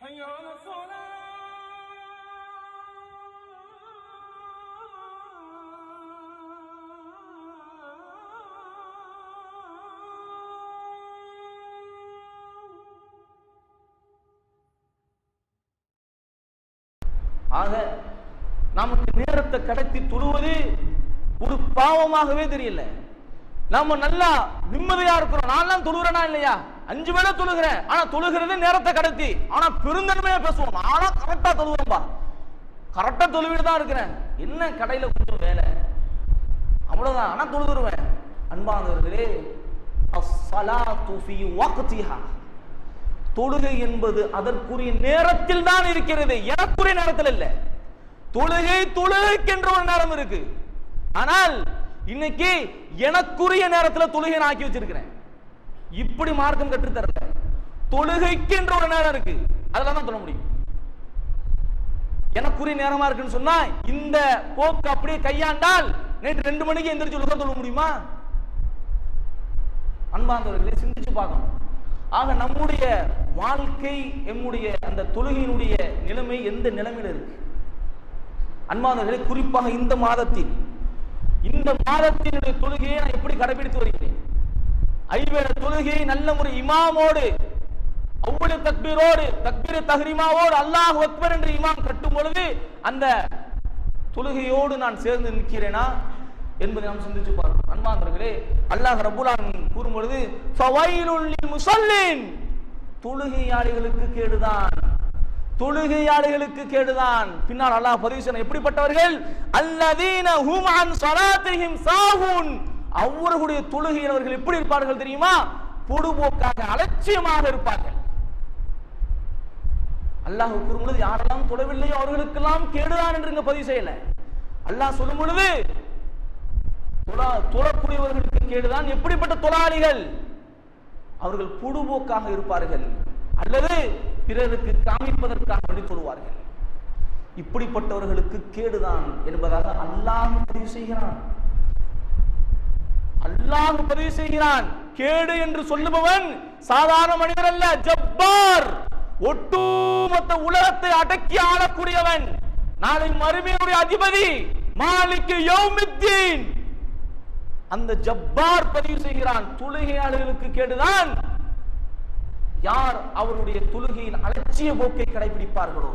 حي على ஆக நமக்கு நேரத்தை கடத்தி தொழுவது ஒரு பாவமாகவே தெரியல நாம நல்லா நிம்மதியா இருக்கிறோம் நான் தொழுகிறேனா இல்லையா அஞ்சு வேலை தொழுகிறேன். ஆனா தொழுகிறது நேரத்தை கடத்தி. ஆனா பெருந்தன்மையா பேசுவோம். ஆனா கரெக்டா தொழுவேன்பா கரெக்டா தொழுவிட்டு தான் இருக்கிறேன். என்ன கடையில கொஞ்சம் வேலை? அவ்வளவுதான். ஆனா தொழுதுருவேன். அன்பானவர்களே தொழுகை என்பது அதற்குரிய நேரத்தில் தான் இருக்கிறது. எனக்குரிய நேரத்தில் இல்ல தொழுகை தொழுகைக்கென்ற ஒரு நேரம் இருக்கு. ஆனால் இன்னைக்கு எனக்குரிய நேரத்தில் தொழுகை நான் ஆக்கி வச்சிருக்கிறேன். இப்படி மார்க்கம் கற்றுத் தொழுகைக்கு என்ற ஒரு நேரம் இருக்கு. அதெல்லாம் தான் சொல்ல முடியும். எனக்குரிய நேரமா இருக்குன்னு சொன்னா இந்த போக்கு அப்படியே கையாண்டால் நேற்று ரெண்டு மணிக்கு எந்திரிச்சு உலகம் சொல்ல முடியுமா? அன்பாந்தவர்களை சிந்திச்சு பார்க்கணும். ஆக நம்முடைய வாழ்க்கை எம்முடைய அந்த தொழுகையினுடைய நிலைமை எந்த நிலைமையில இருக்கு? அன்பாந்தவர்களை குறிப்பாக இந்த மாதத்தில். இந்த மாதத்தினுடைய தொழுகையை நான் எப்படி கடைபிடித்து வருகிறேன்? ஐவேள தொழுகையை நல்ல முறை இமாமோடு அவ்வளவு தக்பீரோடு தக்பீர் தஹ்ரிமாவோடு அல்லாஹ் அக்பர் என்று இமாம் கட்டும் பொழுது அந்த தொழுகையோடு நான் சேர்ந்து நிற்கிறேனா என்பதை நாம் சிந்திச்சு பார்க்கணும் அன்பாந்தர்களே அல்லாஹ் ரபுலான் கூறும் பொழுது ஃபவைலுல் தொழுகையாளிகளுக்கு கேடுதான். தொழுகையாளிகளுக்கு கேடுதான். பின்னால் அல்லாஹ் பதிவு செய்ய எப்படிப்பட்டவர்கள்? அல்லதீன ஹும் அன் சாகுன் சாஹூன். அவர்களுடைய தொழுகையில் அவர்கள் எப்படி இருப்பார்கள் தெரியுமா? பொடுபோக்காக அலட்சியமாக இருப்பார்கள். அல்லாஹ் கூறும் பொழுது யாரெல்லாம் தொழவில்லையோ அவர்களுக்கெல்லாம் கேடுதான் என்று பதிவு செய்யல. அல்லாஹ் சொல்லும் பொழுது தொழக்கூடியவர்களுக்கு கேடுதான். எப்படிப்பட்ட தொழாளிகள்? அவர்கள் பொடுபோக்காக இருப்பார்கள். அல்லது பிறருக்கு காமிப்பதற்காக வழி தொழுவார்கள். இப்படிப்பட்டவர்களுக்கு கேடுதான் என்பதாக அல்லாஹ் பதிவு செய்கிறான். அல்லாஹ் பதிவு செய்கிறான். கேடு என்று சொல்லுபவன் சாதாரண மனிதர் அல்ல ஜப்பார். ஒட்டுமொத்த உலகத்தை அடக்கி ஆளக்கூடியவன். நாளை மறுமையுடைய அதிபதி மாலிக்கு யௌமித்தீன். அந்த ஜப்பார் பதிவு செய்கிறான். தொழுகையாளர்களுக்கு கேடுதான். யார் அவருடைய தொழுகையின் அலட்சிய போக்கை கடைபிடிப்பார்களோ?